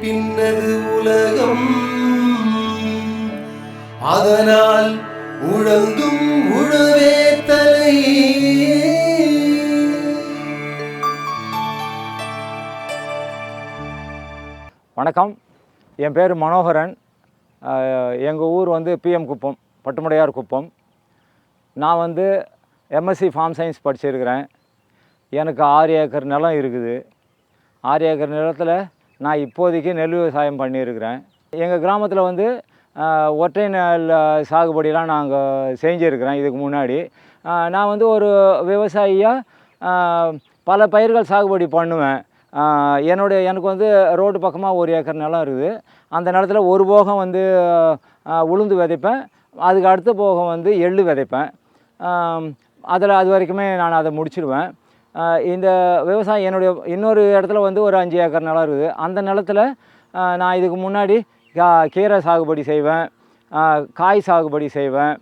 பின்னது உலகம். அதனால் உழந்தும் உழவே தலை. வணக்கம். என் பேர் மனோகரன். எங்கள் ஊர் வந்து பிஎம் குப்பம் பட்டுமுடையார் குப்பம். நான் வந்து எம்எஸ்சி ஃபார்ம் சயின்ஸ் படிச்சிருக்கிறேன். எனக்கு ஆறு ஏக்கர் நிலம் இருக்குது. ஆறு ஏக்கர் நிலத்தில் நான் இப்போதைக்கு நெல் விவசாயம் பண்ணியிருக்கிறேன். எங்கள் கிராமத்தில் வந்து ஒற்றை நெல் சாகுபடியெலாம் நாங்கள் செஞ்சுருக்கிறேன் இதுக்கு முன்னாடி. நான் வந்து ஒரு விவசாயியாக பல பயிர்கள் சாகுபடி பண்ணுவேன். என்னுடைய எனக்கு வந்து ரோடு பக்கமாக ஒரு ஏக்கர் நிலம் இருக்குது. அந்த நிலத்துல ஒரு போகம் வந்து உளுந்து விதைப்பேன். அதுக்கு அடுத்த போகம் வந்து எள்ளு விதைப்பேன். அதில் அது வரைக்குமே நான் அதை முடிச்சிடுவேன் இந்த விவசாயம் என்னுடைய இன்னொரு இடத்துல வந்து ஒரு அஞ்சு ஏக்கர் நிலம் இருக்குது. அந்த நிலத்துல நான் இதுக்கு முன்னாடி கா- கீரை சாகுபடி செய்வேன் காய் சாகுபடி செய்வேன்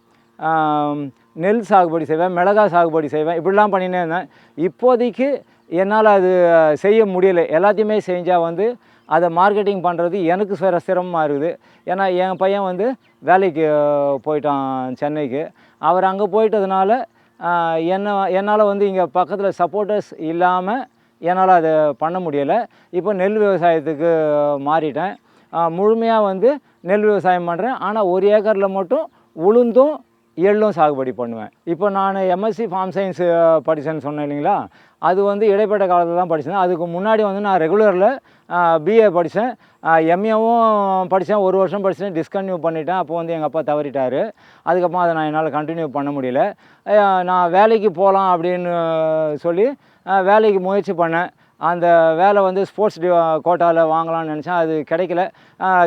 நெல் சாகுபடி செய்வேன் மிளகாய் சாகுபடி செய்வேன் இப்படிலாம் பண்ணினே இருந்தேன். இப்போதைக்கு என்னால் அது செய்ய முடியலை. எல்லாத்தையுமே செஞ்சால் வந்து அதை மார்க்கெட்டிங் பண்ணுறது எனக்கு சிற சிரமமாக இருக்குது. ஏன்னா என் பையன் வந்து வேலைக்கு போயிட்டான் சென்னைக்கு. அவர் அங்கே போயிட்டதுனால என்ன என்னால் வந்து இங்கே பக்கத்தில் சப்போர்ட்டர்ஸ் இல்லாமல் என்னால் அதை பண்ண முடியலை. இப்போ நெல் விவசாயத்துக்கு மாறிட்டேன். முழுமையாக வந்து நெல் விவசாயம் பண்ணுறேன் ஆனால் ஒரு ஏக்கரில் மட்டும் உளுந்தும் எள்ளும் சாகுபடி பண்ணுவேன். இப்போ நான் எம்எஸ்சி ஃபார்ம் சயின்ஸ் படித்தேன்னு சொன்னேன் இல்லைங்களா? அது வந்து இடைப்பட்ட காலத்தில் தான் படித்தேன் அதுக்கு முன்னாடி வந்து நான் ரெகுலரில் பிஏ படித்தேன் எம்ஏவும் படித்தேன் ஒரு வருஷம் படித்தேன் டிஸ்கன்டினியூ பண்ணிட்டேன். அப்போ வந்து எங்கள் அப்பா தவறிட்டார். அதுக்கப்புறம் அதை நான் என்னால் கண்டினியூ பண்ண முடியல. நான் வேலைக்கு போகலாம் அப்படின்னு சொல்லி வேலைக்கு முயற்சி பண்ணேன். அந்த வேலை வந்து ஸ்போர்ட்ஸ் டி கோட்டாவில் வாங்கலாம்னு நினச்சேன். அது கிடைக்கல.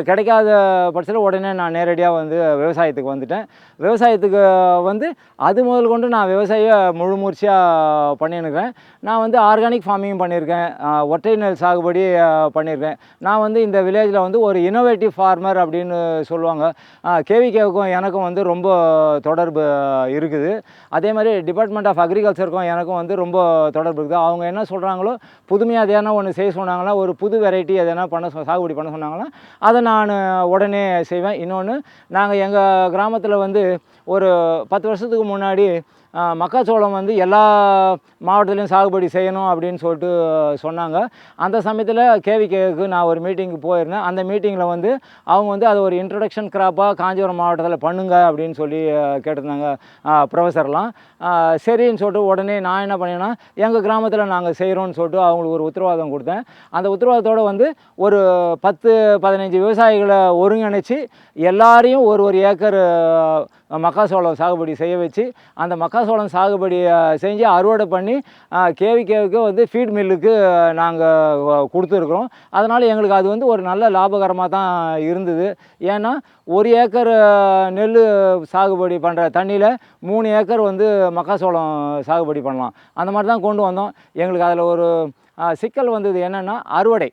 கிடைக்காத பட்சத்தில் உடனே நான் நேரடியாக வந்து விவசாயத்துக்கு வந்துட்டேன். விவசாயத்துக்கு வந்து அது முதல் கொண்டு நான் விவசாய முழு மூர்ச்சியாக பண்ணியிருக்கிறேன் நான் வந்து ஆர்கானிக் ஃபார்மிங் பண்ணியிருக்கேன். ஒற்றை நெல் சாகுபடி பண்ணியிருக்கேன். நான் வந்து இந்த வில்லேஜில் வந்து ஒரு இனோவேட்டிவ் ஃபார்மர் அப்படின்னு சொல்லுவாங்க. கேவிகேவுக்கும் எனக்கும் வந்து ரொம்ப தொடர்பு இருக்குது. அதே மாதிரி டிபார்ட்மெண்ட் ஆஃப் அக்ரிகல்ச்சருக்கும் எனக்கும் வந்து ரொம்ப தொடர்பு இருக்குது. அவங்க என்ன சொல்கிறாங்களோ புதுமையாக எதனா ஒன்று செய்ய சொன்னாங்கன்னா ஒரு புது வெரைட்டி எதனா பண்ண சொ- சாகுபடி பண்ண சொன்னாங்கன்னா அதை நான் உடனே செய்வேன். இன்னொன்று நாங்கள் எங்கள் கிராமத்தில் வந்து ஒரு பத்து வருஷத்துக்கு முன்னாடி மக்காச்சோளம் வந்து எல்லா மாவட்டத்துலேயும் சாகுபடி செய்யணும் அப்படின்னு சொல்லிட்டு சொன்னாங்க. அந்த சமயத்தில் கேவிகேவுக்கு நான் ஒரு மீட்டிங்க்கு போயிருந்தேன். அந்த மீட்டிங்கில் வந்து அவங்க வந்து அதை ஒரு இன்ட்ரடக்ஷன் கிராப்பாக காஞ்சிபுரம் மாவட்டத்தில் பண்ணுங்க அப்படின்னு சொல்லி கேட்டிருந்தாங்க ப்ரொஃபஸர்லாம் சரின்னு சொல்லிட்டு உடனே நான் என்ன பண்ணேன்னா எங்கள் கிராமத்தில் நாங்கள் செய்கிறோன்னு சொல்லிட்டு அவங்களுக்கு ஒரு உத்தரவாதம் கொடுத்தேன். அந்த உத்தரவாதத்தோடு வந்து ஒரு பத்து பதினஞ்சு விவசாயிகளை ஒருங்கிணைச்சு எல்லாரையும் ஒரு ஒரு ஏக்கர் மக்காசோளம் சாகுபடி செய்ய வச்சு அந்த மக்காசோளம் சாகுபடி செஞ்சு அறுவடை பண்ணி கேவிகேவுக்கு வந்து ஃபீட் மில்லுக்கு நாங்கள் கொடுத்துருக்குறோம். அதனால் எங்களுக்கு அது வந்து ஒரு நல்ல லாபகரமாக தான் இருந்தது. ஏன்னா ஒரு ஏக்கர் நெல் சாகுபடி பண்ணுற தண்ணியில் மூணு ஏக்கர் வந்து மக்காசோளம் சாகுபடி பண்ணலாம். அந்த மாதிரி தான் கொண்டு வந்தோம். எங்களுக்கு அதில் ஒரு சிக்கல் வந்தது என்னென்னா அறுவடை.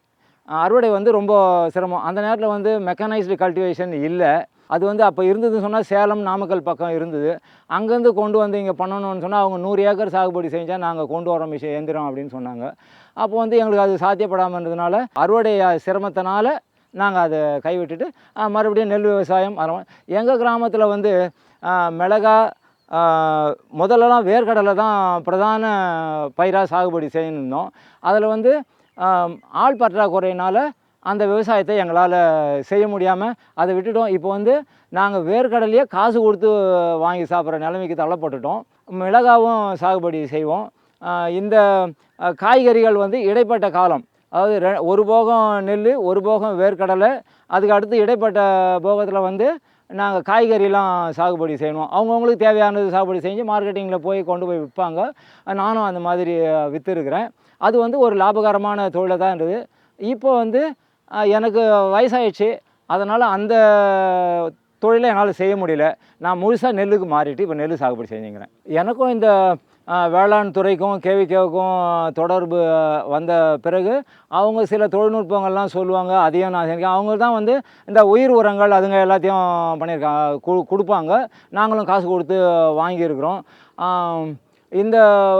அறுவடை வந்து ரொம்ப சிரமம். அந்த நேரத்தில் வந்து மெக்கனைஸ்டு கல்டிவேஷன் இல்லை. அது வந்து அப்போ இருந்ததுன்னு சொன்னால் சேலம் நாமக்கல் பக்கம் இருந்தது. அங்கேருந்து கொண்டு வந்து இங்கே பண்ணணும்னு சொன்னால் அவங்க நூறு ஏக்கர் சாகுபடி செஞ்சால் நாங்கள் கொண்டு வரோம் விஷயம் எந்திரம் அப்படின்னு சொன்னாங்க. அப்போ வந்து எங்களுக்கு அது சாத்தியப்படாமல் இருந்ததுனால அறுவடை சிரமத்தினால நாங்கள் அதை கைவிட்டுட்டு மறுபடியும் நெல் விவசாயம் ஆரம்பம் எங்கள் கிராமத்தில் வந்து மிளகா முதல்லலாம் வேர்க்கடலை தான் பிரதான பயிராக சாகுபடி செய்யணும் அதில் வந்து ஆள் பற்றாக்குறையினால் அந்த விவசாயத்தை எங்களால் செய்ய முடியாமல் அதை விட்டுட்டோம். இப்போ வந்து நாங்கள் வேர்க்கடலையே காசு கொடுத்து வாங்கி சாப்பிட்ற நிலைமைக்கு தள்ளப்பட்டுட்டோம். மிளகாவும் சாகுபடி செய்வோம். இந்த காய்கறிகள் வந்து இடைப்பட்ட காலம். அதாவது ரெ ஒரு போகம் நெல் ஒரு போகம் வேர்க்கடலை அதுக்கு அடுத்து இடைப்பட்ட போகத்தில் வந்து நாங்கள் காய்கறிலாம் சாகுபடி செய்யணும். அவங்கவுங்களுக்கு தேவையானது சாகுபடி செஞ்சு மார்க்கெட்டிங்கில் போய் கொண்டு போய் விற்பாங்க. நானும் அந்த மாதிரி விற்றுருக்குறேன் அது வந்து ஒரு லாபகரமான தொழிலை தான் இருந்தது. இப்போ வந்து எனக்கு வயசாயிடுச்சு. அதனால் அந்த தொழிலை என்னால் செய்ய முடியல. நான் முழுசாக நெல்லுக்கு மாறிட்டு இப்போ நெல் சாகுபடி செஞ்சுக்கிறேன். எனக்கும் இந்த வேளாண் துறைக்கும் கேவிகேவுக்கும் தொடர்பு வந்த பிறகு அவங்க சில தொழில்நுட்பங்கள்லாம் சொல்லுவாங்க. அதையும் நான் செஞ்சேன் அவங்க தான் வந்து இந்த உயிர் உரங்கள் அதுங்க எல்லாத்தையும் பண்ணியிருக்காங்க கு கொடுப்பாங்க. நாங்களும் காசு கொடுத்து வாங்கியிருக்கிறோம். இந்த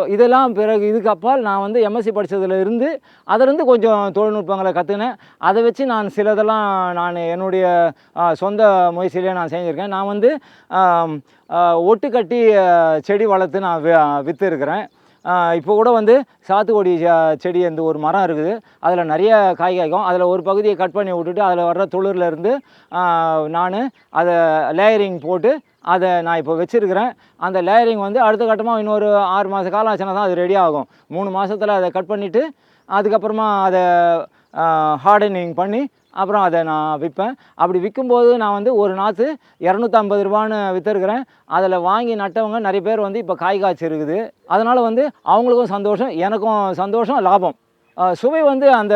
இதெல்லாம் பிறகு இதுக்கு அப்பால் நான் வந்து எம்எஸ்சி படித்ததில் இருந்து அதிலிருந்து கொஞ்சம் தொழில்நுட்பங்களை கற்றுக்கினேன் அதை வச்சு நான் சிலதெல்லாம் நான் என்னுடைய சொந்த முயற்சியிலே நான் செஞ்சுருக்கேன். நான் வந்து ஒட்டுக்கட்டி செடி வளர்த்து நான் வி- விற்று இருக்கிறேன் இப்போ கூட வந்து சாத்துக்குடி செடி இந்த ஒரு மரம் இருக்குது. அதில் நிறைய காய் காய்க்கும். அதில் ஒரு பகுதியை கட் பண்ணி விட்டுட்டு அதில் வர்ற துளிரில் இருந்து நான் அதை லேயரிங் போட்டு அதை நான் இப்போ வச்சுருக்கிறேன். அந்த லேயரிங் வந்து அடுத்த கட்டமாக இன்னொரு ஆறு மாத காலம் ஆச்சுன்னா தான் அது ரெடி ஆகும். மூணு மாதத்தில் அதை கட் பண்ணிவிட்டு அதுக்கப்புறமா அதை ஹார்டனிங் பண்ணி அப்புறம் அதை நான் விற்பேன். அப்படி விற்கும்போது நான் வந்து ஒரு நாற்று இரநூத்தம்பது ரூபான்னு விற்றுருக்குறேன் அதில் வாங்கி நட்டவங்க நிறைய பேர் வந்து இப்போ காய் காய்ச்சி இருக்குது அதனால் வந்து அவங்களுக்கும் சந்தோஷம் எனக்கும் சந்தோஷம் லாபம். சுவை வந்து அந்த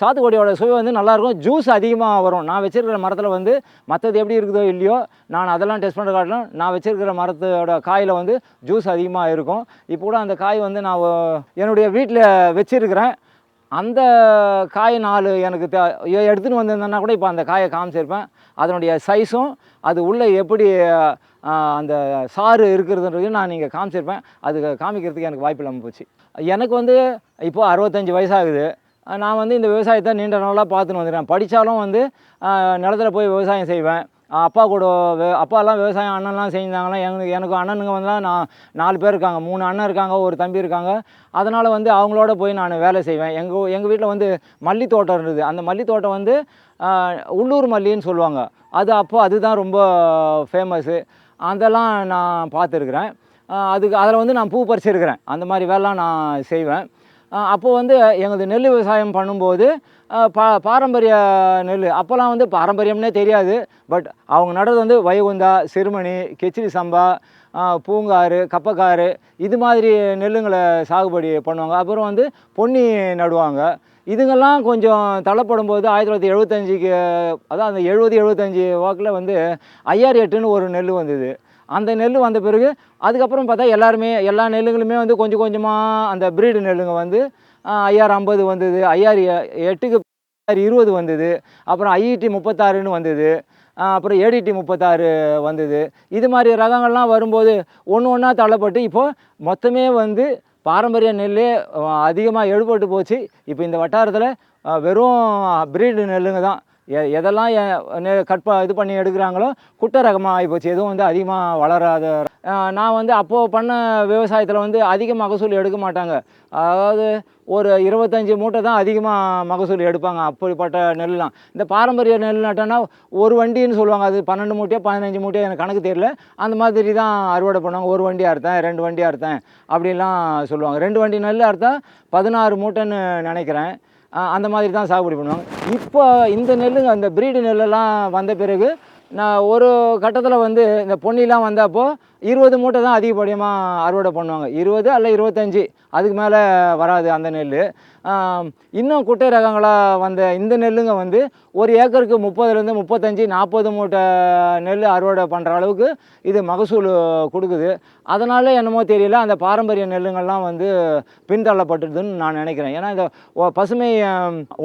சாத்துக்குடியோட சுவை வந்து நல்லாயிருக்கும். ஜூஸ் அதிகமாக வரும். நான் வச்சுருக்கிற மரத்தில் வந்து மற்றது எப்படி இருக்குதோ இல்லையோ நான் அதெல்லாம் டெஸ்ட் பண்ணுற காட்டிலும் நான் வச்சுருக்கிற மரத்தோட காயில் வந்து ஜூஸ் அதிகமாக இருக்கும். இப்போ கூட அந்த காய் வந்து நான் என்னுடைய வீட்டில் வச்சிருக்கிறேன். அந்த காய் நாலு எனக்கு தே எடுத்துன்னு வந்திருந்தேன்னா கூட இப்போ அந்த காயை காமிச்சிருப்பேன். அதனுடைய சைஸும் அது உள்ளே எப்படி அந்த சாறு இருக்கிறதுன்றதையும் நான் நீங்கள் காமிச்சிருப்பேன். அது காமிக்கிறதுக்கு எனக்கு வாய்ப்பு இல்லாமல் போச்சு. எனக்கு வந்து இப்போ அறுபத்தஞ்சி வயசாகுது. நான் வந்து இந்த விவசாயத்தை நீண்ட நாளாக பார்த்துன்னு வந்துடுறேன் படித்தாலும் வந்து நிலத்தில் நிலத்துல போய் விவசாயம் செய்வேன். அப்பா கூட வே அப்பாலாம் விவசாயம் அண்ணன்லாம் செஞ்சாங்கன்னா எனக்கு எனக்கு அண்ணனுங்க வந்து நான் நாலு பேர் இருக்காங்க. மூணு அண்ணன் இருக்காங்க ஒரு தம்பி இருக்காங்க. அதனால் வந்து அவங்களோட போய் நான் வேலை செய்வேன். எங்கள் எங்கள் வீட்டில் வந்து மல்லி தோட்டம் இருந்தது. அந்த மல்லி தோட்டம் வந்து உள்ளூர் மல்லின்னு சொல்லுவாங்க. அது அப்போ அதுதான் ரொம்ப ஃபேமஸ்ஸு அதெல்லாம் நான் பார்த்துருக்குறேன். அதுக்கு அதில் வந்து நான் பூ பறிச்சிருக்கிறேன். அந்த மாதிரி வேலைலாம் நான் செய்வேன். அப்போது வந்து எங்களது நெல் விவசாயம் பண்ணும்போது பா பாரம்பரிய நெல். அப்போல்லாம் வந்து பாரம்பரியம்னே தெரியாது. பட் அவங்க நடுறது வந்து வைகுந்தா சிறுமணி கெச்சிரி சம்பா பூங்காறு கப்பக்காரு இது மாதிரி நெல்லுங்களை சாகுபடி பண்ணுவாங்க. அப்புறம் வந்து பொன்னி நடுவாங்க. இதுங்கெல்லாம் கொஞ்சம் தள்ளப்படும் போது ஆயிரத்தி தொள்ளாயிரத்தி எழுபத்தஞ்சிக்கு அதான் அந்த எழுபது எழுபத்தஞ்சி வாக்கில் வந்து ஐஆர் எட்டுன்னு ஒரு நெல் வந்தது. அந்த நெல் வந்த பிறகு அதுக்கப்புறம் பார்த்தா எல்லாருமே எல்லா நெல்லுங்களுமே வந்து கொஞ்சம் கொஞ்சமாக அந்த ப்ரீடு நெல்லுங்க வந்து ஐஆர் ஐம்பது வந்தது ஐஆர் எட்டுக்கு ஐஆர் இருபது வந்தது அப்புறம் ஐஇடி முப்பத்தாறுன்னு வந்தது அப்புறம் ஏடிடி முப்பத்தாறு வந்தது. இது மாதிரி ரகங்கள்லாம் வரும்போது ஒன்று ஒன்றா தள்ளப்பட்டு இப்போது மொத்தமே வந்து பாரம்பரிய நெல்லே அதிகமாக எழுபட்டு போச்சு. இப்போ இந்த வட்டாரத்தில் வெறும் பிரீடு நெல்லுங்க தான். எ எதெல்லாம் நெ- கட் ப இது பண்ணி எடுக்கிறாங்களோ குட்டை ரகமாக ஆகிப்போச்சு எதுவும் வந்து அதிகமாக வளராத நான் வந்து அப்போது பண்ண விவசாயத்தில் வந்து அதிக மகசூல் எடுக்க மாட்டாங்க. அதாவது ஒரு இருபத்தஞ்சி மூட்டை தான் அதிகமாக மகசூல் எடுப்பாங்க அப்படிப்பட்ட நெல்லாம். இந்த பாரம்பரிய நெல் நட்டோன்னா ஒரு வண்டின்னு சொல்லுவாங்க. அது பன்னெண்டு மூட்டையோ பதினஞ்சு மூட்டையோ எனக்கு கணக்கு தெரியல. அந்த மாதிரி தான் அறுவடை பண்ணுவாங்க. ஒரு வண்டியாக அறுத்தேன் ரெண்டு வண்டியாக அறுத்தேன் அப்படிலாம் சொல்லுவாங்க. ரெண்டு வண்டி நெல் அறுத்தா பதினாறு மூட்டைன்னு நினைக்கிறேன். அந்த மாதிரி தான் சாகுபடி பண்ணுவாங்க. இப்போ இந்த நெல்லுங்க அந்த பிரீடு நெல்லெல்லாம் வந்த பிறகு நான் ஒரு கட்டத்தில் வந்து இந்த பொன்னிலாம் வந்தப்போ இருபது மூட்டை தான் அதிகப்படியமாக அறுவடை பண்ணுவாங்க. இருபது அல்ல இருபத்தஞ்சி. அதுக்கு மேலே வராது அந்த நெல். இன்னும் குட்டை ரகங்களாக வந்த இந்த நெல்லுங்க வந்து ஒரு ஏக்கருக்கு முப்பதுலேருந்து முப்பத்தஞ்சு நாற்பது மூட்டை நெல் அறுவடை பண்ணுற அளவுக்கு இது மகசூல் கொடுக்குது. அதனால என்னமோ தெரியல அந்த பாரம்பரிய நெல்லுங்கள்லாம் வந்து பின்தள்ளப்பட்டுதுன்னு நான் நினைக்கிறேன். ஏன்னா இந்த பசுமை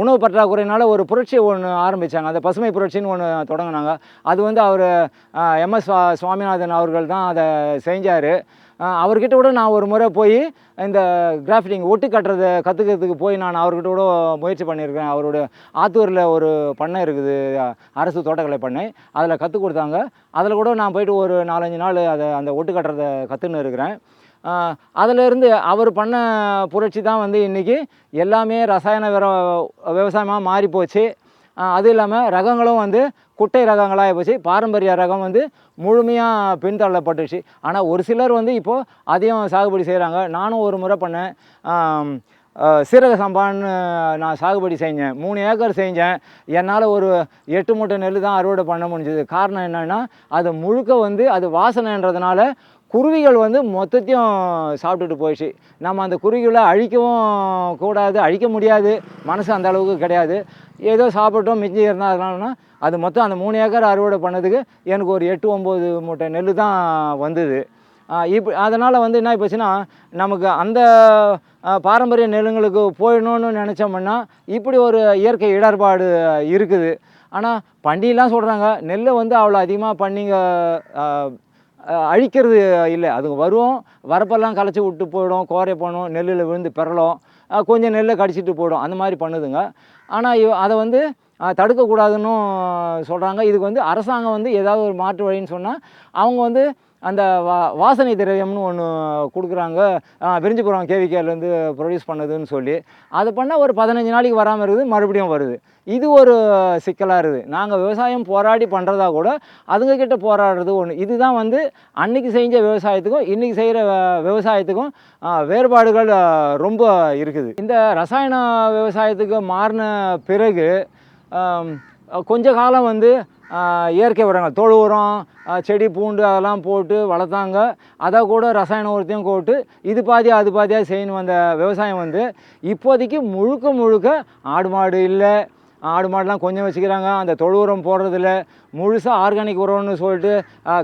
உணவு பற்றாக்குறையினால ஒரு புரட்சி ஒன்று ஆரம்பித்தாங்க அந்த பசுமை புரட்சின்னு ஒன்று தொடங்கினாங்க. அது வந்து அவர் எம்எஸ் சுவாமிநாதன் அவர்கள் தான் அதை செஞ்சார். அவர்கிட்ட கூட நான் ஒரு முறை போய் இந்த கிராஃபிட்டிங் ஒட்டு கட்டுறதை கற்றுக்கிறதுக்கு போய் நான் அவர்கிட்ட கூட முயற்சி பண்ணியிருக்கிறேன் அவரோட ஆத்தூரில் ஒரு பண்ணை இருக்குது. அரசு தோட்டக்கலை பண்ணை. அதில் கற்றுக் கொடுத்தாங்க. அதில் கூட நான் போயிட்டு ஒரு நாலஞ்சு நாள் அதை அந்த ஒட்டு கட்டுறதை கற்றுன்னு இருக்கிறேன். அதிலிருந்து அவர் பண்ண புரட்சி தான் வந்து இன்றைக்கி எல்லாமே ரசாயன விவசாயமாக மாறி போச்சு அது இல்லாமல் ரகங்களும் வந்து குட்டை ரகங்களாக போச்சு. பாரம்பரிய ரகம் வந்து முழுமையாக பின்தள்ளப்பட்டுச்சு. ஆனால் ஒரு சிலர் வந்து இப்போது அதையும் சாகுபடி செய்கிறாங்க நானும் ஒரு முறை பண்ணேன். சீரக சம்பான்னு நான் சாகுபடி செஞ்சேன். மூணு ஏக்கர் செஞ்சேன். என்னால் ஒரு எட்டு மூட்டை நெல் தான் அறுவடை பண்ண முடிஞ்சது. காரணம் என்னென்னா அது முழுக்க வந்து அது வாசனைன்றதுனால குருவிகள் வந்து மொத்தத்தையும் சாப்பிட்டுட்டு போயிடுச்சு. நம்ம அந்த குருவிகளை அழிக்கவும் கூடாது அழிக்க முடியாது. மனசு அந்த அளவுக்கு கிடையாது. ஏதோ சாப்பிட்டோம் மிஞ்சி இருந்தால் அதனாலனா அது மொத்தம் அந்த மூணு ஏக்கர் அறுவடை பண்ணதுக்கு எனக்கு ஒரு எட்டு ஒம்பது மூட்டை நெல் தான் வந்தது. இப்போ அதனால் வந்து என்ன போச்சுன்னா நமக்கு அந்த பாரம்பரிய நெல்லுங்களுக்கு போயிடணும்னு நினச்சோம்னா இப்படி ஒரு இயற்கை இடர்பாடு இருக்குது. ஆனால் பண்டிகைலாம் சொல்கிறாங்க நெல்லை வந்து அவ்வளோ அதிகமாக பண்ணிங்க அழிக்கிறது இல்லை. அதுங்க வரும் வரப்பெல்லாம் களைச்சி விட்டு போயிடும் கோரை போகணும் நெல்லில் விழுந்து பெறலாம். கொஞ்சம் நெல்லை கடிச்சிட்டு போயிடும். அந்த மாதிரி பண்ணுதுங்க. ஆனால் அதை வந்து தடுக்கக்கூடாதுன்னு சொல்கிறாங்க இதுக்கு வந்து அரசாங்கம் வந்து ஏதாவது ஒரு மாற்று வழின்னு சொன்னால் அவங்க வந்து அந்த வா வாசனை திரவியம்னு ஒன்று கொடுக்குறாங்க. விரிஞ்சிபுரம் கேவிகேலேருந்து ப்ரொடியூஸ் பண்ணுதுன்னு சொல்லி. அது பண்ணால் ஒரு பதினஞ்சு நாளைக்கு வராமல் இருக்குது மறுபடியும் வருது. இது ஒரு சிக்கலாக இருக்குது. நாங்கள் விவசாயம் போராடி பண்ணுறதா கூட அதுங்கக்கிட்ட போராடுறது ஒன்று இதுதான் வந்து அன்றைக்கி செஞ்ச விவசாயத்துக்கும் இன்றைக்கி செய்கிற விவசாயத்துக்கும் வேறுபாடுகள் ரொம்ப இருக்குது. இந்த ரசாயன விவசாயத்துக்கு மாறின பிறகு கொஞ்ச காலம் வந்து இயற்கை உரங்கள் தொழு உரம் செடி பூண்டு அதெல்லாம் போட்டு வளர்த்தாங்க. அதை கூட ரசாயன உரத்தையும் போட்டு இது பாதியாக அது பாதியாக செய்யணும் வந்த விவசாயம் வந்து இப்போதைக்கு முழுக்க முழுக்க ஆடு மாடு இல்லை. ஆடு மாடுலாம் கொஞ்சம் வச்சுக்கிறாங்க. அந்த தொழு உரம் போடுறதில்ல. முழுசாக ஆர்கானிக் உரம்னு சொல்லிட்டு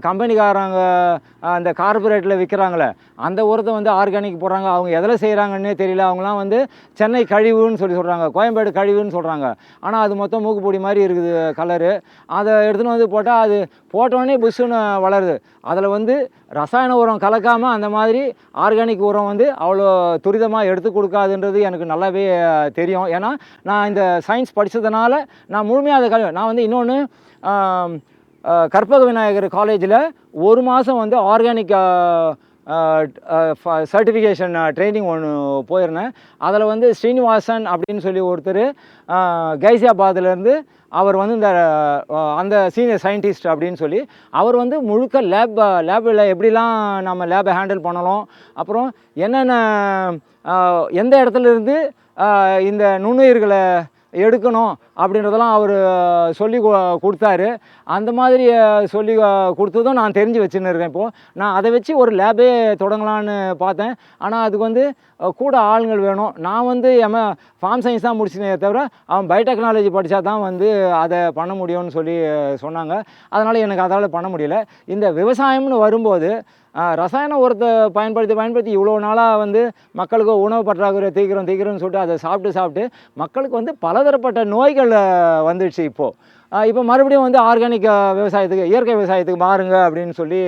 கம்பெனிக்காரங்க அந்த கார்பரேட்டில் விற்கிறாங்களே அந்த உரத்தை வந்து ஆர்கானிக் போடுறாங்க. அவங்க எதில் செய்கிறாங்கன்னே தெரியல. அவங்களாம் வந்து சென்னை கழிவுன்னு சொல்லி சொல்கிறாங்க கோயம்பேடு கழிவுன்னு சொல்கிறாங்க ஆனால் அது மொத்தம் மூக்குப்பொடி மாதிரி இருக்குது கலரு அதை எடுத்துன்னு வந்து போட்டால் அது போட்டோடனே புஷ்ஷுன்னு வளருது. அதில் வந்து ரசாயன உரம் கலக்காமல் அந்த மாதிரி ஆர்கானிக் உரம் வந்து அவ்வளோ துரிதமாக எடுத்து கொடுக்காதுன்றது எனக்கு நல்லாவே தெரியும். ஏன்னா நான் இந்த சயின்ஸ் படித்ததுனால நான் முழுமையாக அதை கல்வி நான் வந்து இன்னொன்று கற்பக விநாயகர் காலேஜில் ஒரு மாதம் வந்து ஆர்கானிக் சர்டிஃபிகேஷன் ட்ரைனிங் ஒன்று போயிருந்தேன். அதில் வந்து ஸ்ரீனிவாசன் அப்படின்னு சொல்லி ஒருத்தர் கைசியாபாத்லேருந்து அவர் வந்து இந்த அந்த சீனியர் சயின்டிஸ்ட் அப்படின்னு சொல்லி அவர் வந்து முழுக்க லேப் லேபில் எப்படிலாம் நம்ம லேபை ஹேண்டில் பண்ணலாம் அப்புறம் என்னென்ன எந்த இடத்துல இருந்து இந்த நுண்ணுயிர்களை எடுக்கணும் அப்படின்றதெல்லாம் அவர் சொல்லி கொடுத்தாரு. அந்த மாதிரி சொல்லி கொடுத்ததும் நான் தெரிஞ்சு வச்சுன்னு இருக்கேன் இப்போது நான் அதை வச்சு ஒரு லேபே தொடங்கலான்னு பார்த்தேன். ஆனால் அதுக்கு வந்து கூட ஆளுங்கள் வேணும். நான் வந்து எம ஃபார்ம் சயின்ஸ் தான் முடிச்சுனே தவிர அவன் பயோடெக்னாலஜி படித்தா தான் வந்து அதை பண்ண முடியும்னு சொல்லி சொன்னாங்க. அதனால் எனக்கு அதால் பண்ண முடியல. இந்த விவசாயம்னு வரும்போது ரசாயன உரத்தை பயன்படுத்தி பயன்படுத்தி இவ்வளோ நாளாக வந்து மக்களுக்கு உணவு பற்றாக்குறை தீக்கிறோம் தீக்கிறோம்னு சொல்லிட்டு அதை சாப்பிட்டு சாப்பிட்டு மக்களுக்கு வந்து பலதரப்பட்ட நோய்கள் வந்துடுச்சு இப்போது இப்போ. மறுபடியும் வந்து ஆர்கானிக் விவசாயத்துக்கு இயற்கை விவசாயத்துக்கு மாறுங்க அப்படின்னு சொல்லி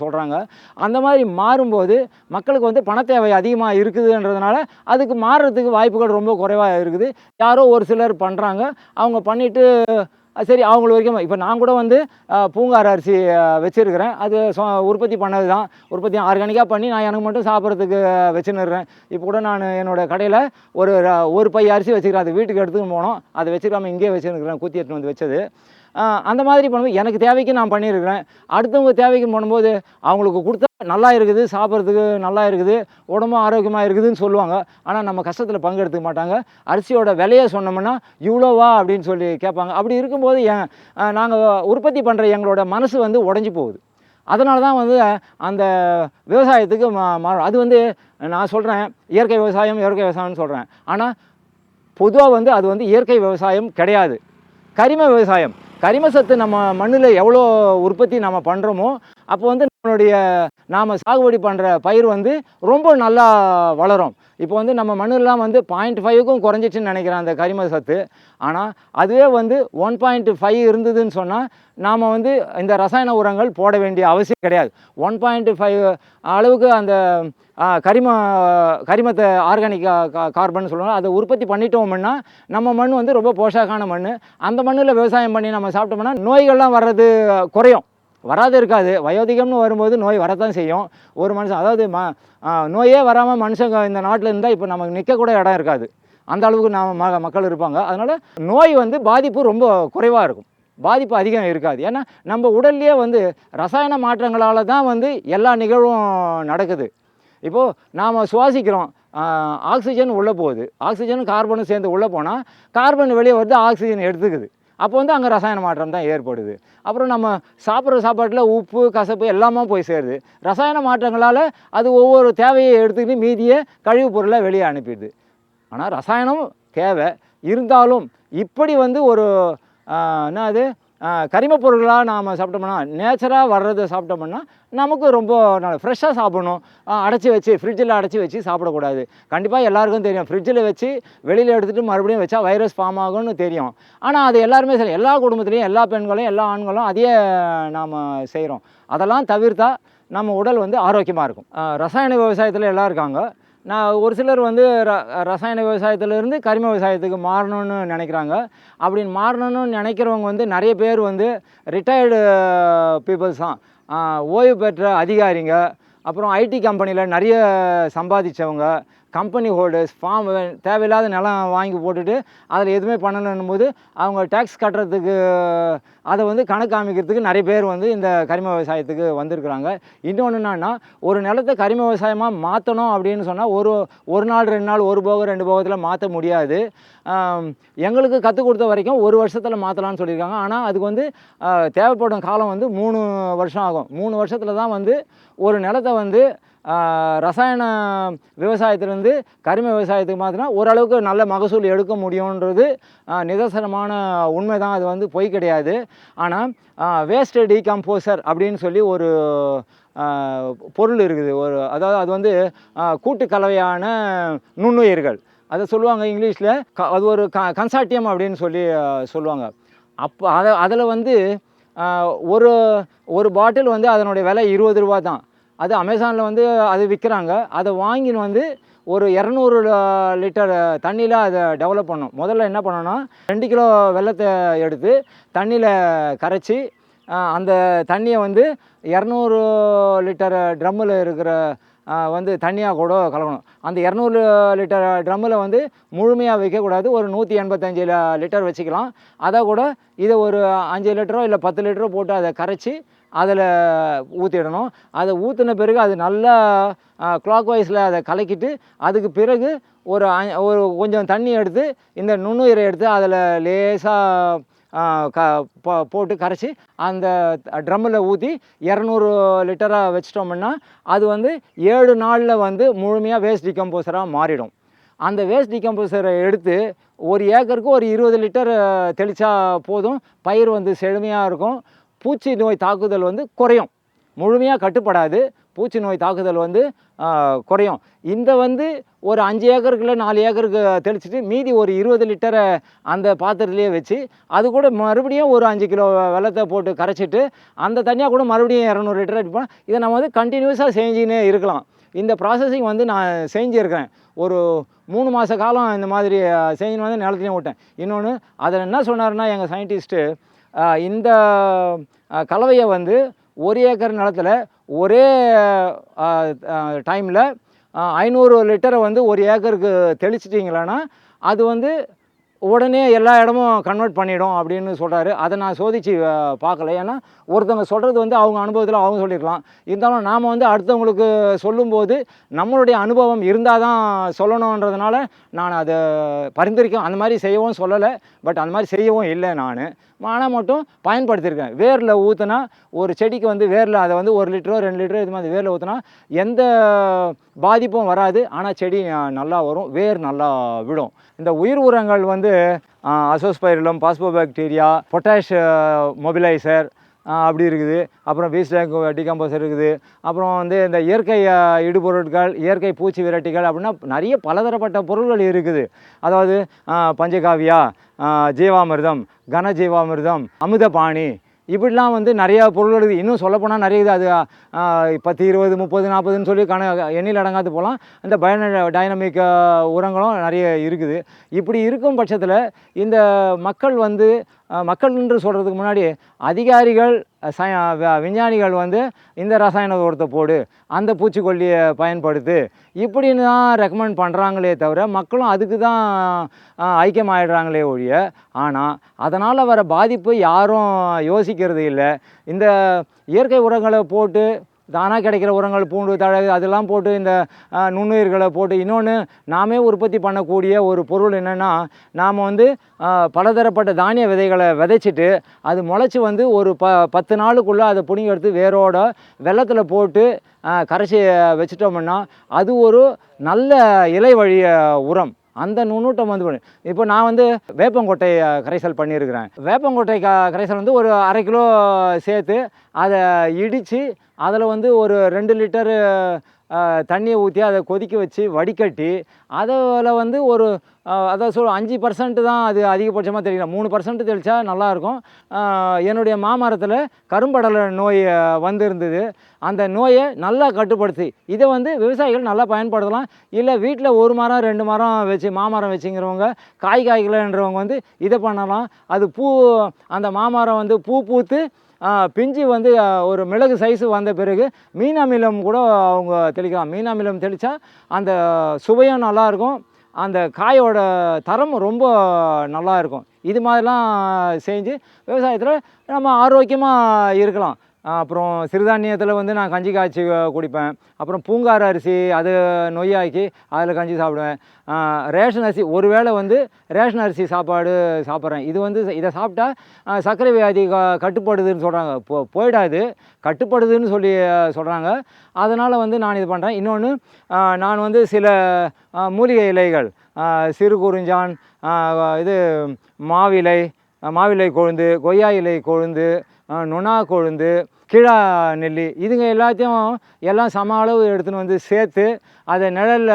சொல்கிறாங்க அந்த மாதிரி மாறும்போது மக்களுக்கு வந்து பண தேவை அதிகமாக இருக்குதுன்றதுனால அதுக்கு மாறுறதுக்கு வாய்ப்புகள் ரொம்ப குறைவாக இருக்குது. யாரோ ஒரு சிலர் பண்ணுறாங்க அவங்க பண்ணிவிட்டு சரி அவங்கள வரைக்கும் இப்போ நான் கூட வந்து அஹ், பூங்கார் அரிசி வச்சுருக்கிறேன். அது உற்பத்தி பண்ணது தான் உற்பத்தி ஆர்கானிக்காக பண்ணி நான் எனக்கு மட்டும் சாப்பிட்றதுக்கு வச்சுன்னுறேன் இப்போ கூட நான் என்னோடய கடையில் ஒரு ஒரு பை அரிசி வச்சுக்கிறேன். அது வீட்டுக்கு எடுத்துன்னு போனோம். அதை வச்சுக்காம இங்கேயே வச்சுருக்கிறேன் குத்தி எடுத்துன்னு வந்து வச்சது. அந்த மாதிரி பண்ணும்போது எனக்கு தேவைக்கு நான் பண்ணியிருக்கிறேன். அடுத்தவங்க தேவைக்கு பண்ணும்போது அவங்களுக்கு கொடுத்தா நல்லா இருக்குது சாப்பிட்றதுக்கு நல்லா இருக்குது உடம்பும் ஆரோக்கியமாக இருக்குதுன்னு சொல்லுவாங்க. ஆனால் நம்ம கஷ்டத்தில் பங்கெடுத்துக்க மாட்டாங்க. அரிசியோட விலையை சொன்னோம்னா இவ்வளோவா? அப்படின்னு சொல்லி கேட்பாங்க. அப்படி இருக்கும்போது என் நாங்கள் உற்பத்தி பண்ணுற எங்களோட மனசு வந்து உடஞ்சி போகுது. அதனால தான் வந்து அந்த விவசாயத்துக்கு மா மாறும் அது வந்து நான் சொல்கிறேன் இயற்கை விவசாயம் இயற்கை விவசாயம்னு சொல்கிறேன் ஆனால் பொதுவாக வந்து அது வந்து இயற்கை விவசாயம் கிடையாது. கரிம விவசாயம். கரிம சத்து நம்ம மண்ணில் எவ்வளோ உற்பத்தி நம்ம பண்ணுறோமோ அப்போ வந்து நம்மளுடைய நாம் சாகுபடி பண்ணுற பயிர் வந்து ரொம்ப நல்லா வளரும். இப்போ வந்து நம்ம மண்ணெல்லாம் வந்து பாயிண்ட் ஃபைவுக்கும் குறைஞ்சிச்சுன்னு நினைக்கிறேன் அந்த கரிம சத்து. ஆனால் அதுவே வந்து ஒன் பாயிண்ட் ஃபைவ் இருந்ததுன்னு சொன்னால் நாம் வந்து இந்த ரசாயன உரங்கள் போட வேண்டிய அவசியம் கிடையாது. ஒன் பாயிண்ட் ஃபைவ் அளவுக்கு அந்த கரிம கரிமத்தை ஆர்கானிக் கார்பன் சொல்லுவாங்க. அதை உற்பத்தி பண்ணிட்டோம்னா நம்ம மண் வந்து ரொம்ப போஷாக்கான மண் அந்த மண்ணில் விவசாயம் பண்ணி நம்ம சாப்பிட்டோம்னா நோய்கள்லாம் வர்றது குறையும். வராது இருக்காது. வயோதிகம்னு வரும்போது நோய் வரத்தான் செய்யும். ஒரு மனுஷன் அதாவது ம நோயே வராமல் மனுஷங்க இந்த நாட்டில் இருந்தால் இப்போ நமக்கு நிற்கக்கூட இடம் இருக்காது. அந்த அளவுக்கு நாம் ம மக்கள் இருப்பாங்க. அதனால் நோய் வந்து பாதிப்பு ரொம்ப குறைவாக இருக்கும். பாதிப்பு அதிகம் இருக்காது. ஏன்னா நம்ம உடல்லையே வந்து ரசாயன மாற்றங்களால் தான் வந்து எல்லா நிகழ்வும் நடக்குது. இப்போது நாம் சுவாசிக்கிறோம். ஆக்சிஜன் உள்ளே போகுது. ஆக்சிஜனும் கார்பனும் சேர்ந்து உள்ளே போனால் கார்பன் வெளியே வருது ஆக்சிஜன் எடுத்துக்குது. அப்போ வந்து அங்கே ரசாயன மாற்றம் தான் ஏற்படுது. அப்புறம் நம்ம சாப்பிட்ற சாப்பாட்டில் உப்பு கசப்பு எல்லாமே போய் சேருது. ரசாயன மாற்றங்களால் அது ஒவ்வொரு தேவையை எடுத்துக்கிட்டு மீதியை கழிவுப் பொருளை வெளியே அனுப்பிடுது. ஆனால் ரசாயனம் தேவை. இருந்தாலும் இப்படி வந்து ஒரு என்ன அது கரிமப் பொருட்களாக நாம் சாப்பிட்டோம்னா நேச்சராக வர்றதை சாப்பிட்டோம்னா நமக்கு ரொம்ப நல்ல ஃப்ரெஷ்ஷாக சாப்பிடணும். அடைச்சி வச்சு ஃப்ரிட்ஜில் அடைச்சி வச்சு சாப்பிடக்கூடாது. கண்டிப்பாக எல்லாருக்கும் தெரியும். ஃப்ரிட்ஜில் வச்சு வெளியில் எடுத்துகிட்டு மறுபடியும் வச்சா வைரஸ் ஃபார்ம் ஆகும்னு தெரியும். ஆனால் அது எல்லாருமே சரி எல்லா குடும்பத்துலேயும் எல்லா பெண்களும் எல்லா ஆண்களும் அதையே நாம் செய்கிறோம் அதெல்லாம் தவிர்த்தா நம்ம உடல் வந்து ஆரோக்கியமாக இருக்கும். ரசாயன விவசாயத்தில் எல்லாம் இருக்காங்க. நான் ஒரு சிலர் வந்து ர ரசாயன விவசாயத்திலேருந்து கரிம விவசாயத்துக்கு மாறணும்னு நினைக்கிறாங்க. அப்படின்னு மாறணும்னு நினைக்கிறவங்க வந்து நிறைய பேர் வந்து ரிட்டையர்டு பீப்புள்ஸ் தான். ஓய்வு பெற்ற அதிகாரிங்க. அப்புறம் ஐடி கம்பெனியில் நிறைய சம்பாதிச்சவங்க. கம்பெனி ஹோல்டர்ஸ் ஃபார்ம் தேவையில்லாத நிலம் வாங்கி போட்டுட்டு அதில் எதுவுமே பண்ணலன்னும் போது அவங்க டேக்ஸ் கட்டுறதுக்கு அதை வந்து கணக்கு அமைக்கிறதுக்கு நிறைய பேர் வந்து இந்த கரிம விவசாயத்துக்கு வந்திருக்கிறாங்க. இன்னொன்று என்னன்னா ஒரு நிலத்தை கரிம விவசாயமாக மாற்றணும் அப்படின்னு சொன்னால் ஒரு ஒரு நாள் ரெண்டு நாள் ஒரு போகம் ரெண்டு போகத்தில் மாற்ற முடியாது. எங்களுக்கு கற்றுக் கொடுத்த வரைக்கும் ஒரு வருஷத்தில் மாற்றலாம்னு சொல்லியிருக்காங்க. ஆனால் அதுக்கு வந்து தேவைப்படும் காலம் வந்து மூணு வருஷம் ஆகும். மூணு வருஷத்தில் தான் வந்து ஒரு நிலத்தை வந்து ரசாயன விவசாயத்திலேருந்து கரிம விவசாயத்துக்கு மாற்றினா ஓரளவுக்கு நல்ல மகசூல் எடுக்க முடியுன்றது நிதர்சனமான உண்மை தான் அது வந்து பொய் கிடையாது. ஆனால் வேஸ்ட் டீகம்போசர் அப்படின்னு சொல்லி ஒரு பொருள் இருக்குது. ஒரு அதாவது அது வந்து கூட்டுக்கலவையான கூட்டு கலவையான நுண்ணுயிர்கள். அதை சொல்லுவாங்க இங்கிலீஷில் க அது ஒரு க கன்சாட்டியம் அப்படின்னு சொல்லி சொல்லுவாங்க. அப்போ அதை அதில் வந்து ஒரு ஒரு பாட்டில் வந்து அதனுடைய விலை இருபது ரூபா தான் அது அமேசானில் வந்து அது விற்கிறாங்க அதை வாங்கின்னு வந்து ஒரு இரநூறு லிட்டர் தண்ணியில் அதை டெவலப் பண்ணோம். முதல்ல என்ன பண்ணோன்னா ரெண்டு கிலோ வெல்லத்தை எடுத்து தண்ணியில் கரைச்சி அந்த தண்ணியை வந்து இரநூறு லிட்டர் ட்ரம்மில் இருக்கிற வந்து தண்ணியாக கூட கலக்கணும். அந்த இரநூறு லிட்டர் ட்ரம்மில் வந்து முழுமையாக வைக்கக்கூடாது. ஒரு நூற்றி எண்பத்தஞ்சு லிட்டர் வச்சுக்கலாம். அதை கூட இதை ஒரு அஞ்சு லிட்டரோ இல்லை பத்து லிட்டரோ போட்டு அதை கரைச்சி அதில் ஊற்றிடணும் அதை ஊற்றின பிறகு அது நல்லா கிளாக் வைஸில் அதை கலக்கிட்டு அதுக்கு பிறகு ஒரு அ- ஒரு கொஞ்சம் தண்ணி எடுத்து இந்த நுண்ணுயிரை எடுத்து அதில் லேசாக க போ- போட்டு கரைச்சி அந்த ட்ரம்மில் ஊற்றி இரநூறு லிட்டராக வச்சிட்டோம்னா அது வந்து ஏழு நாளில் வந்து முழுமையாக வேஸ்ட் டிகம்போசராக மாறிடும். அந்த வேஸ்ட் டிகம்போசரை எடுத்து ஒரு ஏக்கருக்கு ஒரு இருபது லிட்டர் தெளித்தா போதும். பயிர் வந்து செழுமையாக இருக்கும். பூச்சி நோய் தாக்குதல் வந்து குறையும். முழுமையாக கட்டுப்படாது. பூச்சி நோய் தாக்குதல் வந்து குறையும். இந்த வந்து ஒரு அஞ்சு ஏக்கருக்குள்ள நாலு ஏக்கருக்கு தெளிச்சிட்டு மீதி ஒரு இருபது லிட்டரை அந்த பாத்திரத்துலேயே வச்சு அது கூட மறுபடியும் ஒரு அஞ்சு கிலோ வெள்ளத்தை போட்டு கரைச்சிட்டு அந்த தனியாக கூட மறுபடியும் இரநூறு லிட்டர் அடிப்போம் இதை நம்ம வந்து கண்டினியூஸாக செஞ்சுன்னே இருக்கலாம். இந்த ப்ராசஸிங் வந்து நான் செஞ்சுருக்கிறேன். ஒரு மூணு மாத காலம் இந்த மாதிரி செஞ்சுன்னு வந்து நிலத்துலையும் விட்டேன். இன்னொன்று அதில் என்ன சொன்னார்னா எங்கள் சயின்டிஸ்ட்டு இந்த கலவையை வந்து ஒரு ஏக்கர் நிலத்துல ஒரே டைமில் ஐநூறு லிட்டரை வந்து ஒரு ஏக்கருக்கு தெளிச்சிட்டிங்களான்னா அது வந்து உடனே எல்லா இடமும் கன்வெர்ட் பண்ணிடும் அப்படின்னு சொல்கிறாரு அதை நான் சோதித்து பார்க்கல. ஏன்னா ஒருத்தவங்க சொல்கிறது வந்து அவங்க அனுபவத்தில் அவங்க சொல்லியிருக்கலாம் இருந்தாலும் நாம் வந்து அடுத்தவங்களுக்கு சொல்லும்போது நம்மளுடைய அனுபவம் இருந்தால் தான் சொல்லணுன்றதுனால நான் அதை பரிந்துரைக்கும் அந்த மாதிரி செய்யவும் சொல்லலை. பட் அந்த மாதிரி செய்யவும் இல்லை நான். ஆனால் மட்டும் பயன்படுத்தியிருக்கேன் வேரில் ஊற்றினா ஒரு செடிக்கு வந்து வேரில் அதை வந்து ஒரு லிட்டரோ ரெண்டு லிட்டரோ இது மாதிரி வேரில் ஊற்றினா எந்த பாதிப்பும் வராது. ஆனால் செடி நல்லா வரும் வேர் நல்லா விடும். இந்த உயிர் உரங்கள் வந்து அசோஸ்பைரிலம் பாஸ்போபாக்டீரியா பொட்டாஷ் மொபிலைசர் அப்படி இருக்குது. அப்புறம் பீஸ்டாக் டிகம்போசர் இருக்குது. அப்புறம் வந்து இந்த இயற்கை இடுபொருட்கள் இயற்கை பூச்சி விரட்டிகள் அப்படின்னா நிறைய பலதரப்பட்ட பொருள்கள் இருக்குது. அதாவது பஞ்சகாவியா ஜீவாமிர்தம் கனஜீவாமிர்தம் அமிர்தபாணி இப்படிலாம் வந்து நிறையா பொருள் இருக்குது. இன்னும் சொல்லப்போனால் நிறைய இது அது பத்து இருபது முப்பது நாற்பதுன்னு சொல்லி கண எண்ணில் அடங்காது போகலாம். இந்த பயன டைனமிக் உரங்களும் நிறைய இருக்குது. இப்படி இருக்கும் பட்சத்தில் இந்த மக்கள் வந்து மக்கள் என்று சொல்கிறதுக்கு முன்னாடி அதிகாரிகள் சய விஞ்ஞானிகள் வந்து இந்த ரசாயன உரத்தை போடு அந்த பூச்சிக்கொல்லியை பயன்படுத்து. இப்படின்னு தான் ரெக்கமெண்ட் பண்ணுறாங்களே தவிர மக்களும் அதுக்கு தான் ஐக்கியமாயிடுறாங்களே ஒழிய ஆனால் அதனால் வர பாதிப்பு யாரும் யோசிக்கிறது இல்லை. இந்த இயற்கை உரங்களை போட்டு தானாக கிடைக்கிற உரங்கள் பூண்டு தழகு அதெல்லாம் போட்டு இந்த நுண்ணுயிர்களை போட்டு இன்னொன்று நாமே உற்பத்தி பண்ணக்கூடிய ஒரு பொருள் என்னென்னா நாம் வந்து பலதரப்பட்ட தானிய விதைகளை விதைச்சிட்டு அது முளைச்சி வந்து ஒரு ப பத்து நாளுக்குள்ளே அதை பிடுங்கி எடுத்து வேரோட வெள்ளத்தில் போட்டு கரைச்சி வச்சிட்டோம்னா அது ஒரு நல்ல இலை வழிய உரம். அந்த நுண்ணூட்டம் வந்து பண்ணு- இப்போ நான் வந்து வேப்பங்கொட்டை கரைசல் பண்ணியிருக்கிறேன். வேப்பங்கொட்டை க கரைசல் வந்து ஒரு அரை கிலோ சேர்த்து அதை இடித்து அதில் வந்து ஒரு ரெண்டு லிட்டரு தண்ணியை ஊற்றி அதை கொதிக்க வச்சு வடிகட்டி அதில் வந்து ஒரு அதாவது அதை அஞ்சு பர்சன்ட்டு தான் அது அதிகபட்சமாக தெரியல. மூணு பர்சன்ட் தெளித்தா நல்லாயிருக்கும். என்னுடைய மாமரத்தில் கரும்படலை நோய் வந்திருந்தது. அந்த நோயை நல்லா கட்டுப்படுத்தி இதை வந்து விவசாயிகள் நல்லா பயன்படுத்தலாம். இல்லை வீட்டில் ஒரு மரம் ரெண்டு மரம் வச்சு மாமரம் வச்சுங்கிறவங்க காய் காய்க்கலன்றவங்க வந்து இதை பண்ணலாம். அது பூ அந்த மாமரம் வந்து பூ பூத்து பிஞ்சு வந்து ஒரு மிளகு சைஸு வந்த பிறகு மீனாமிலம் கூட அவங்க தெளிக்கலாம். மீன் அமிலம் தெளித்தா அந்த சுவையும் நல்லாயிருக்கும் அந்த காயோட தரம் ரொம்ப நல்லா இருக்கும். இது மாதிரிலாம் செஞ்சு விவசாயத்தில் நம்ம ஆரோக்கியமாக இருக்கலாம். அப்புறம் சிறுதானியத்தில் வந்து நான் கஞ்சி காய்ச்சி குடிப்பேன். அப்புறம் பூங்கார அரிசி அது நொய்யாக்கி அதில் கஞ்சி சாப்பிடுவேன். ரேஷன் அரிசி ஒருவேளை வந்து ரேஷன் அரிசி சாப்பாடு சாப்பிட்றேன். இது வந்து இதை சாப்பிட்டா சர்க்கரை வியாதி க கட்டுப்படுதுன்னு சொல்கிறாங்க போ போயிடாது கட்டுப்படுதுன்னு சொல்லி சொல்கிறாங்க அதனால் வந்து நான் இது பண்ணுறேன் இன்னொன்று நான் வந்து சில மூலிகை இலைகள் சிறு குறிஞ்சான் இது மாவிலை மாவிலை கொழுந்து கொய்யா இலை கொழுந்து நுணா கொழுந்து கீழா நெல்லி. இதுங்க எல்லாத்தையும் எல்லாம் சம அளவு எடுத்துன்னு வந்து சேர்த்து அதை நிழலில்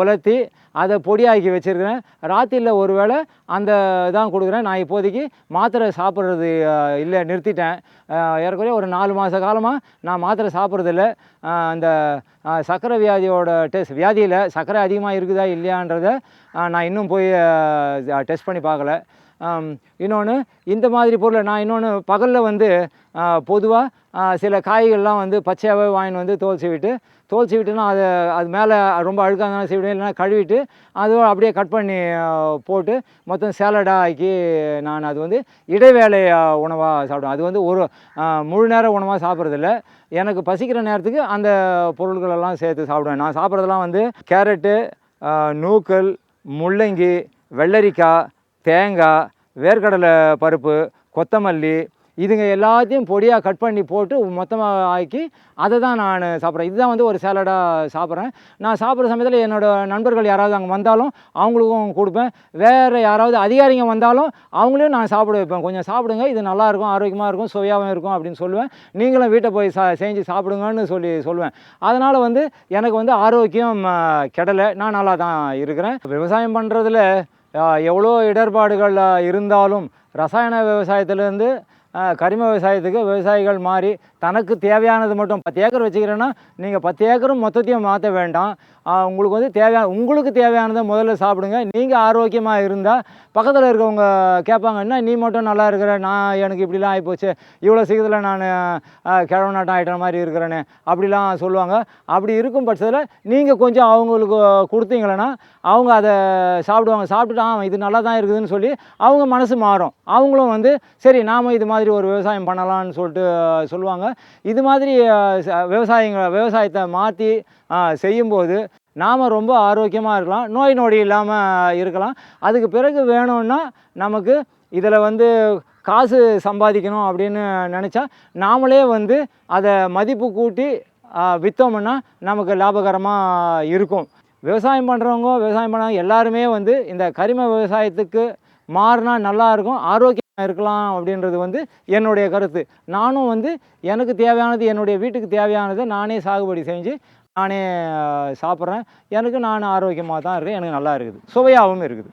உலர்த்தி அதை பொடியாக்கி வச்சுருக்கிறேன். ராத்திரியில் ஒரு வேளை அந்த தான் கொடுக்குறேன். நான் இப்போதைக்கு மாத்திரை சாப்பிட்றது இல்லை நிறுத்திட்டேன். ஆஹ் ஏறக்குறைய ஒரு நாலு மாத காலமாக நான் மாத்திரை சாப்பிட்றதில்ல. அந்த சர்க்கரை வியாதியோட டெஸ்ட் வியாதியில் சர்க்கரை அதிகமாக இருக்குதா இல்லையான்றத நான் இன்னும் போய் டெஸ்ட் பண்ணி பார்க்கல. இன்னொன்று இந்த மாதிரி பொருளை நான் இன்னொன்று பகலில் வந்து பொதுவாக சில காய்கள்லாம் வந்து பச்சையாகவே வாங்கின்னு வந்து தோல் சீவிட்டு தோல் சீவிட்டுனா அதை அது மேலே ரொம்ப அழுக்காக இருந்தாலும் சீவிடுவேன் இல்லைன்னா கழுவிட்டு அதுவும் அப்படியே கட் பண்ணி போட்டு மொத்தம் சேலடாக ஆக்கி நான் அது வந்து இடைவேளை உணவாக சாப்பிடுவேன். அது வந்து ஒரு முழு நேர உணவாக சாப்பிட்றதில்ல. எனக்கு பசிக்கிற நேரத்துக்கு அந்த பொருட்களெல்லாம் சேர்த்து சாப்பிடுவேன். நான் சாப்பிட்றதெல்லாம் வந்து கேரட்டு நூக்கல் முள்ளங்கி வெள்ளரிக்காய் தேங்காய் வேர்க்கடலை பருப்பு கொத்தமல்லி இதுங்க எல்லாத்தையும் பொடியாக கட் பண்ணி போட்டு மொத்தமாக ஆக்கி அதை தான் நான் சாப்பிட்றேன். இதுதான் வந்து ஒரு சேலடாக சாப்பிட்றேன். நான் சாப்பிட்ற சமயத்தில் என்னோடய நண்பர்கள் யாராவது அங்கே வந்தாலும் அவங்களுக்கும் கொடுப்பேன். வேறு யாராவது அதிகாரிங்க வந்தாலும் அவங்களையும் நான் சாப்பிட வைப்பேன். கொஞ்சம் சாப்பிடுங்க இது நல்லாயிருக்கும் ஆரோக்கியமாக இருக்கும் சுவையாகவும் இருக்கும் அப்படின்னு சொல்லுவேன். நீங்களும் வீட்டை போய் சா செஞ்சு சாப்பிடுங்கன்னு சொல்லி சொல்லுவேன். அதனால் வந்து எனக்கு வந்து ஆரோக்கியம் கெடலை. நான் நல்லா தான் இருக்கிறேன். விவசாயம் பண்ணுறதுல எவ்வளோ இடர்பாடுகள் இருந்தாலும் ரசாயன விவசாயத்திலேருந்து கரிம விவசாயத்துக்கு விவசாயிகள் மாறி தனக்கு தேவையானது மட்டும் பத்து ஏக்கர் வச்சுக்கிறேன்னா நீங்கள் பத்து ஏக்கரும் மொத்தத்தையும் மாற்ற வேண்டாம். உங்களுக்கு வந்து தேவையான உங்களுக்கு தேவையானதை முதல்ல சாப்பிடுங்க. நீங்கள் ஆரோக்கியமாக இருந்தால் பக்கத்தில் இருக்கவங்க கேட்பாங்கன்னா நீ மட்டும் நல்லா இருக்கிற நான் எனக்கு இப்படிலாம் ஆகிப்போச்சு இவ்வளோ சீக்கிரத்தில் நான் கிழவ நாட்டம் ஆகிட்ட மாதிரி இருக்கிறேன்னு அப்படிலாம் சொல்லுவாங்க. அப்படி இருக்கும் பட்சத்தில் நீங்கள் கொஞ்சம் அவங்களுக்கு கொடுத்தீங்களன்னா அவங்க அதை சாப்பிடுவாங்க. சாப்பிட்டுட்டு ஆமாம் இது நல்லா தான் இருக்குதுன்னு சொல்லி அவங்க மனசு மாறும். அவங்களும் வந்து சரி நாம் இது மாதிரி ஒரு விவசாயம் பண்ணலான்னு சொல்லிட்டு சொல்லுவாங்க. இது மாதிரி அஹ், விவசாயிங்க விவசாயத்தை மாற்றி செய்யும்போது நாம் ரொம்ப ஆரோக்கியமாக இருக்கலாம். நோய் நொடி இல்லாமல் இருக்கலாம். அதுக்கு பிறகு வேணும்னா நமக்கு இதில் வந்து காசு சம்பாதிக்கணும் அப்படின்னு நினச்சா நாமளே வந்து அதை மதிப்பு கூட்டி விற்றோம்னா நமக்கு லாபகரமாக இருக்கும். விவசாயம் பண்ணுறவங்க விவசாயம் பண்ணாங்க எல்லாருமே வந்து இந்த கரிம விவசாயத்துக்கு மாறினா நல்லா இருக்கும். இருக்கலாம் அப்படின்றது வந்து என்னுடைய கருத்து. நானும் வந்து எனக்கு தேவையானது என்னுடைய வீட்டுக்கு தேவையானதை நானே சாகுபடி செஞ்சு நானே சாப்பிட்றேன். எனக்கு நான் ஆரோக்கியமாக தான் இருக்கேன் எனக்கு நல்லா இருக்குது. சுவையாகவும் இருக்குது.